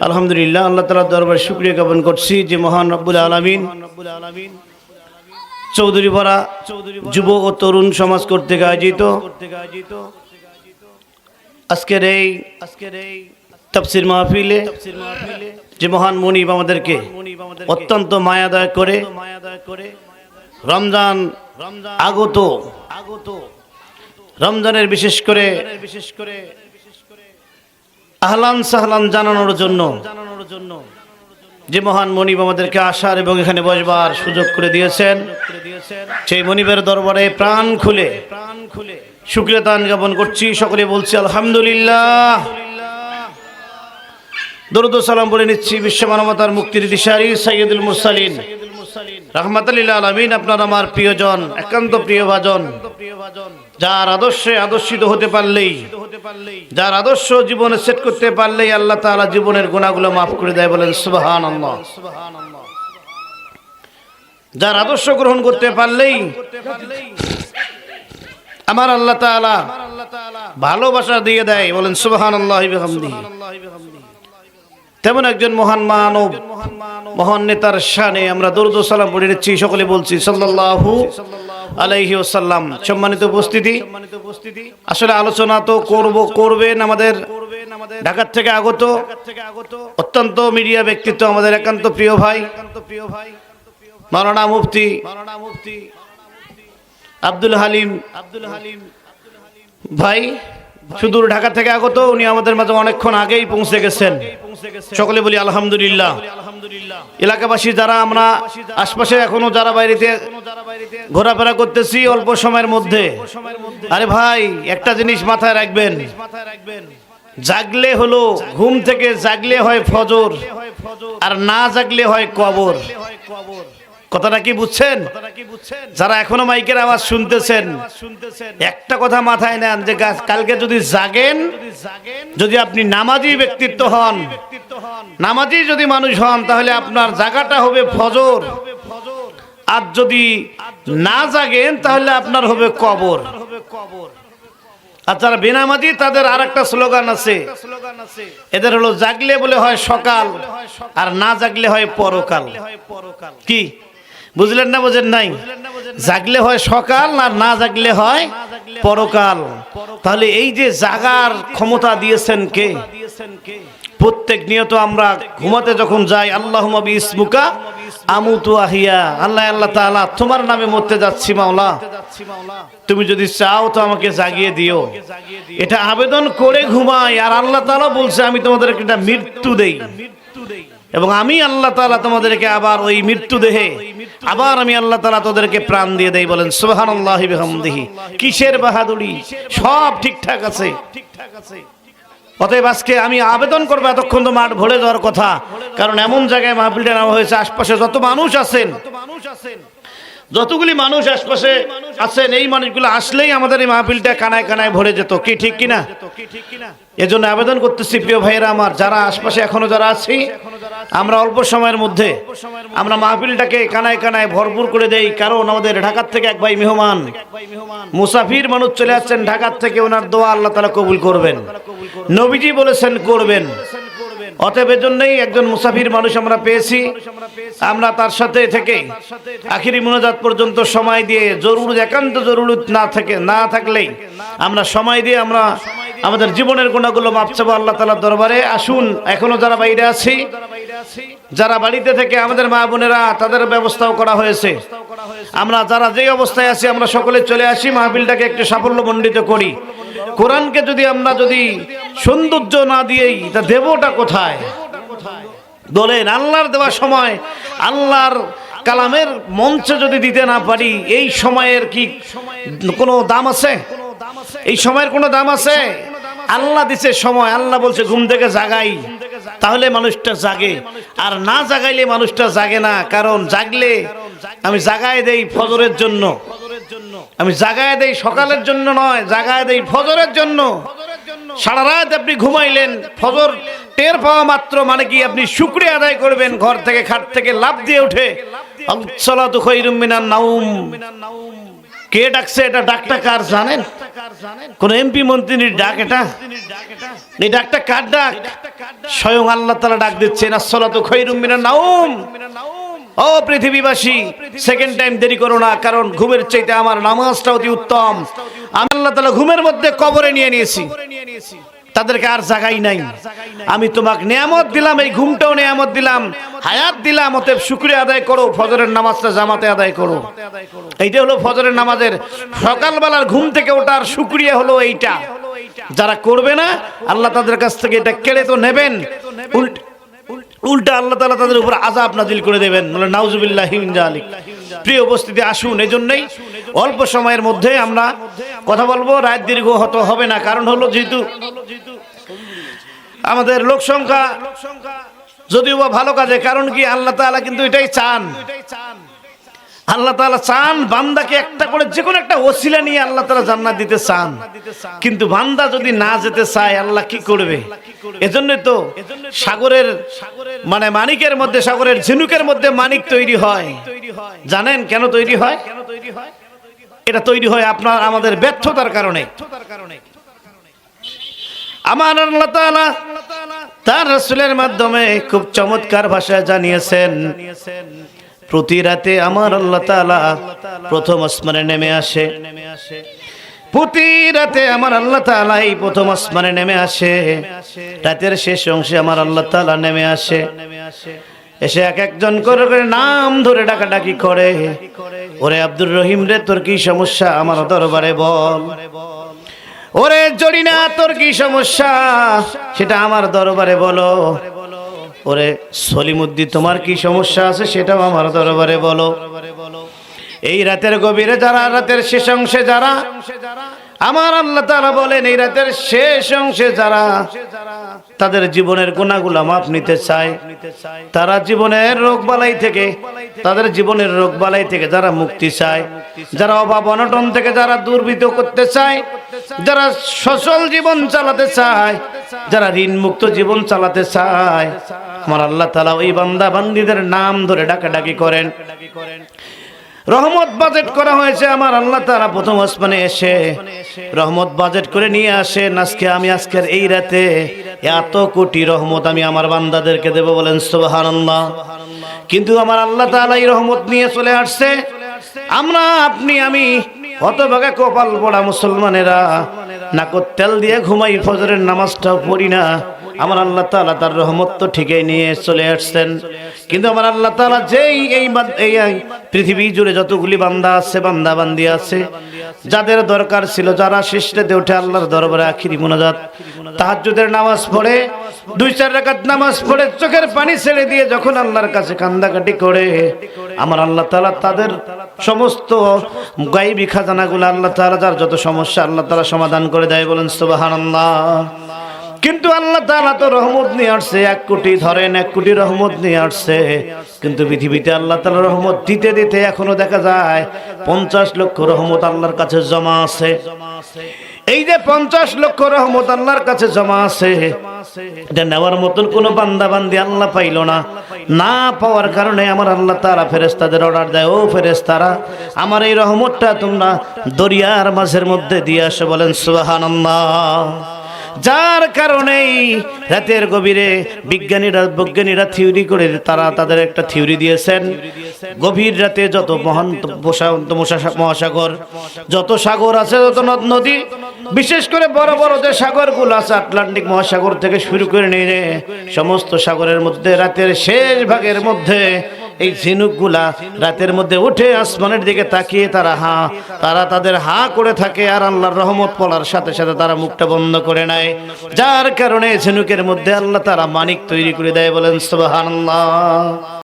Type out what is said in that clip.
আলহামদুলিল্লাহ, আল্লাহ তালা দরবার শুক্রিয়া জ্ঞাপন করছি যে মহান রব্বুল আলমিন চৌধুরীপাড়া যুব ও তরুণ সমাজ কর্তৃক আয়োজিত আজকের এই আজকের এই তফসির মাহফিলে যে মহান মনিব আমাদেরকে অত্যন্ত মায়া মায়াদয় করে রমজান রমজান আগত আগত রমজানের বিশেষ করে বিশেষ করে আহলান সাহলান জানানোর জন্য। যে মহান মনিব আমাদেরকে আসার এবং এখানে বসবার সুযোগ করে দিয়েছেন, সেই মনিবের দরবারে প্রাণ খুলে প্রাণ খুলে শুক্রিয়তান জ্ঞাপন করছি। সকলে বলছি, আলহামদুলিল্লাহ। দরুদ সালাম বলে নিচ্ছি বিশ্ব মানবতার মুক্তির দিশারি সৈয়দুল মুরসালিন। রহমতুল্লাহ আলমিন, আপনার আমার প্রিয়জন, একান্ত প্রিয় ভাজন। যার আদর্শে আদর্শিত হতে পারলেই যার আদর্শ জীবনে সেট করতে পারলেই আল্লাহ তাআলা জীবনের গুণাগুলো মাফ করে দেয় বলেন সুবাহান যার আদর্শ গ্রহণ করতে পারলেই আমার আল্লাহ তাআলা ভালোবাসা দিয়ে দেয় বলেন সুবাহান আল্লাহ তেমন একজন মহান মানব মহান নেতার শানে আমরা দরুদ ও সালাম পড়ে নিচ্ছি সকলে বলছি সাল্লাল্লাহু আলাইহি ওয়াসাল্লাম। সম্মানিত উপস্থিতি। আসলে আলোচনা তো করব, করবেন আমাদের ঢাকার থেকে আগত। অত্যন্ত মিডিয়া ব্যক্তিত্ব আমাদের একান্ত প্রিয় ভাই, মাওলানা মুফতি আব্দুল হালিম আব্দুল হালিম ভাই। সুদূর ঢাকা থেকে আগত, উনি আমাদের মাঝে অনেকক্ষণ আগেই পৌঁছে গেছেন। সকলে বলি, আলহামদুলিল্লাহ। এলাকাবাসী যারা, আমরা আশপাশে এখনও যারা বাইরেতে ঘোরাফেরা করতেছি অল্প সময়ের মধ্যে। আরে ভাই, একটা জিনিস মাথায় রাখবেন। জাগলে হলো, ঘুম থেকে জাগলে হয় ফজর, আর না জাগলে হয় কবর। কথাটা কি বুঝছেন? যারা এখনও মাইকের আওয়াজ শুনতেছেন একটা কথা মাথায় নেন যে কালকে যদি জাগেন যদি আপনি নামাজি ব্যক্তিত্ব হন নামাজি যদি মানুষ হন তাহলে আপনার জায়গাটা হবে ফজর। আর যদি না জাগেন তাহলে আপনার হবে কবর। আর যারা বেনামাজি তাদের আর একটা স্লোগান আছে। এদের হলো জাগলে বলে হয় সকাল আর না জাগলে হয় পরকাল। কি? বুঝলেন না বোঝেন নাই? জাগলে হয় সকাল আর না জাগলে হয় পরকাল। তাহলে এই যে জাগার ক্ষমতা দিয়েছেন কে? প্রত্যেক নিয়ত আমরা ঘুমাতে যখন যাই আল্লাহ ইসমুকা আমুতু আহিয়া। আল্লাহ আল্লাহ তাআলা তোমার নামে মরতে যাচ্ছি মাওলা। তুমি যদি চাও তো আমাকে জাগিয়ে দিও। এটা আবেদন করে ঘুমাই। আর আল্লাহ তাআলা বলছে, আমি তোমাদের একটা মৃত্যু দেই। এবং আমি আল্লাহ তাআলা তোমাদেরকে আবার ওই মৃত্যু দেহে আবার আমি আল্লাহ তাআলা তোদেরকে প্রাণ দিয়ে দেই, বলেন, সুবহানাল্লাহি বিহামদিহি। কিসের বাহাদুরি? সব ঠিকঠাক আছে। ঠিকঠাক আছে অতএব আজকে আমি আবেদন করব এতক্ষণ তো মাঠ ভরে যাওয়ার কথা, কারণ এমন জায়গায় মাহফিলটা নেওয়া হয়েছে, আশপাশে যত মানুষ আছেন, যতগুলি মানুষ আশপাশে আছেন, এই মানুষগুলো আসলেই আমাদের এই মাহফিলটা কানায় কানায় ভরে যেত, কি ঠিক কিনা? এজন্য আবেদন করতেছি, প্রিয় ভাইয়েরা আমার, যারা আশপাশে এখনও যারা আছি আমরা অল্প সময়ের মধ্যে আমরা মাহফিলটাকে কানায় কানায় ভরপুর করে দেই, কারণ আমাদের ঢাকার থেকে এক ভাই মেহমান। মুসাফির মানুষ চলে আসছেন ঢাকার থেকে, ওনার দোয়া আল্লাহ তালা কবুল করবেন। নবীজি বলেছেন, করবেন। অতএব জন্যই একজন মুসাফির মানুষ আমরা পেয়েছি। আমরা তার সাথে থেকে আখিরি মোনাজাত পর্যন্ত সময় দিয়ে জরুর একান্ত জরুরত না থাকে, না থাকলেই আমরা সময় দিয়ে আমরা আমাদের জীবনের গুণাগুলো মাপ চাবো আল্লাহ তালার দরবারে। আসুন, এখনও যারা বাইরে আছি যারা বাড়িতে থেকে আমাদের মা বোনেরা তাদের ব্যবস্থাও করা হয়েছে। আমরা যারা যেই অবস্থায় আছি আমরা সকলে চলে আসি মাহবিলটাকে একটু সাফল্য মণ্ডিত করি। কোরআনকে যদি আমরা যদি সৌন্দর্য না দিয়েই তা দেবটা কোথায়? বলেন আল্লাহর দেওয়ার সময় আল্লাহর কালামের মঞ্চে যদি দিতে না পারি এই সময়ের কি কোনো দাম আছে? এই সময়ের কোনো দাম আছে? আল্লাহ দিছে সময় আল্লাহ বলছে ঘুম থেকে জাগাই। তাহলে মানুষটা জাগে। আর না জাগাইলে মানুষটা জাগে না। কারণ জাগলে আমি জাগায় দেই ফজরের জন্য। আমি জাগায় দেই সকালের জন্য নয়, জাগায় দেই ফজরের জন্য। সারা রাত আপনি ঘুমাইলেন, ফজর টের পাওয়া মাত্র মানে কি আপনি শুক্রিয়া আদায় করবেন ঘর থেকে, খাট থেকে লাভ দিয়ে উঠে। নাউম। কে ডাকছে এটা ডাকটা কার জানেন? কোন এমপি মন্ত্রীর ডাক এটা? ডাকটা কার ডাক? স্বয়ং আল্লাহ তালা ডাক দিচ্ছেন, আসসালাতু খৈরুম নাউম ও পৃথিবীবাসী সেকেন্ড টাইম দেরি করো না, কারণ ঘুমের চাইতে আমার নামাজটা অতি উত্তম। আমি আল্লাহ তালা ঘুমের মধ্যে কবরে নিয়ে নিয়েছি। তাদেরকে আর জাগাই নাই। আমি তোমাকে নিয়ামত দিলাম, এই ঘুমটাও নিয়ামত দিলাম, হায়াত দিলাম, অতএব শুক্রিয়া আদায় করো, ফজরের নামাজটা জামাতে আদায় করো। এইটা হলো ফজরের নামাজের সকালবেলার ঘুম থেকে ওঠার শুক্রিয়া হলো এইটা। যারা করবে না, আল্লাহ তাদের কাছ থেকে এটা কেড়ে তো নেবেন। উল্টা আল্লাহ তালা তাদের উপর আজাব নাজিল করে দেবেন। মানে নাউজুবিল্লাহ প্রিয় উপস্থিতি, আসুন এই জন্যই অল্প সময়ের মধ্যে আমরা কথা বলব। রাত দীর্ঘ হত, হবে না। কারণ হলো যেহেতু আমাদের লোক সংখ্যা, যদিও বা ভালো কাজে, কারণ কি আল্লাহ তাআলা কিন্তু এটাই চান। আল্লাহ তাআলা চান বান্দাকে একটা করে যে কোনো একটা ওসিলা নিয়ে আল্লাহ তালা জান্নাত দিতে চান। কিন্তু বান্দা যদি না যেতে চায়, আল্লাহ কি করবে? এজন্য তো সাগরের মানে মানিকের মধ্যে, সাগরের ঝিনুকের মধ্যে মানিক তৈরি হয়। জানেন কেন তৈরি হয়? এটা তৈরি হয় আপনার, আমাদের ব্যর্থতার কারণে। আমার আল্লাহ তাআলা তার রাসূলের মাধ্যমে খুব চমৎকার ভাষায় জানিয়েছেন প্রতি রাতে আমার আল্লাহ তালা প্রথম আসমানে নেমে আসে। প্রতি রাতে আমার আল্লাহ তাআলা এই প্রথম আসমানে নেমে আসে। রাতের শেষ অংশে আমার আল্লাহ তাআলা নেমে আসে। এসে এক একজন করে করে নাম ধরে ডাকাডাকি করে। ওরে আব্দুর রহিম রে, তোর কি সমস্যা? আমার দরবারে বল। ওরে জরিনা, তোর কি সমস্যা? সেটা আমার দরবারে বলো। ওরে সলিমুদ্দি, তোমার কি সমস্যা আছে সেটাও আমার দরবারে বলো। এই রাতের গভীরে যারা, রাতের শেষ অংশে যারা, আমার আল্লাহ তারা বলেন, এই রাতের শেষ অংশে যারা, তাদের জীবনের গুণাগুলা মাপ নিতে চায়। তারা জীবনের রোগ বালাই থেকে, তাদের জীবনের রোগ বালাই থেকে যারা মুক্তি চায়। যারা অভাব অনটন থেকে যারা দুর্বৃত করতে চায়, যারা সচল জীবন চালাতে চায়, যারা ঋণ মুক্ত জীবন চালাতে চায়, আমার আল্লাহ তালা ওই বান্দা বান্দিদের নাম ধরে ডাকাডাকি করেন। রহমত বাজেট করা হয়েছে আমার আল্লাহ তারা প্রথম আসমানে এসে। রহমত বাজেট করে নিয়ে আসেন আজকে আমি আজকের এই রাতে এত কোটি রহমত আমি আমার বান্দাদেরকে দেব বলেন সুবহানাল্লাহ। কিন্তু আমার আল্লাহ তাআলা এই রহমত নিয়ে চলে আসছে। আমরা আপনি, আমি, হতভাগা কপাল পড়া মুসলমানেরা, নাকত তেল দিয়ে ঘুমাই ফজরের নামাজটাও পড়ি না। আমার আল্লাহ তাআলা তার রহমত তো ঠিকই নিয়ে চলে আসছেন। কিন্তু আমার আল্লাহ তাআলা যেই এই এই পৃথিবী জুড়ে যতগুলি বান্দা আছে বান্দা বান্দি আছে, যাদের দরকার ছিল যারা শেষটাতে উঠে আল্লাহর দরবারে আখিরি মোনাজাত, তাহাজ্জুদের নামাজ পড়ে, দুই চার রাকাত নামাজ পড়ে, চোখের পানি ছেড়ে দিয়ে যখন আল্লাহর কাছে কান্দাকাটি করে, আমার আল্লাহ তাআলা তাদের সমস্ত গাইবি খাজানাগুলো আল্লাহ তাআলা যার যত সমস্যা আল্লাহ তাআলা সমাধান করে দেয় বলেন, সুবহানাল্লাহ। কিন্তু আল্লাহ তালা তো রহমত নিয়ে আসছে, এক কোটি ধরেন, এক কোটি রহমত নিয়ে আসছে। কিন্তু পৃথিবীতে আল্লাহ তাআলা রহমত দিতে দিতে এখনও দেখা যায়, পঞ্চাশ লক্ষ রহমত আল্লাহর কাছে জমা আছে। এই যে পঞ্চাশ লক্ষ রহমত আল্লাহর কাছে জমা আছে, এটা নেওয়ার মতন কোনো বান্দা বান্দি আল্লাহ পাইল না। না পাওয়ার কারণে আমার আল্লাহ তারা ফেরেস্তাদের অর্ডার দেয়, ও ফেরেস্তারা আমার এই রহমতটা তোমরা দরিয়ার মাঝের মধ্যে দিয়ে আসো। বলেন, সুবহানাল্লাহ। যার কারণেই রাতের গভীরে বিজ্ঞানীরা, বৈজ্ঞানীরা থিওরি করে তারা তাদের একটা থিওরি দিয়েছেন। গভীর রাতে যত মহান মহাসাগর, যত সাগর আছে, যত নদ নদী, বিশেষ করে বড় বড় যে সাগরগুলো আছে, আটলান্টিক মহাসাগর থেকে শুরু করে নিয়ে সমস্ত সাগরের মধ্যে, রাতের শেষ ভাগের মধ্যে এই ঝিনুকগুলা রাতের মধ্যে উঠে আসমানের দিকে তাকিয়ে তারা, হা, তারা তাদের হা করে থাকে আর আল্লাহর রহমত পড়ার সাথে সাথে তারা মুখটা বন্ধ করে নেয়। যার কারণে ঝিনুকের মধ্যে আল্লাহ তারা মানিক তৈরি করে দেয় বলেন, সুবহানাল্লাহ।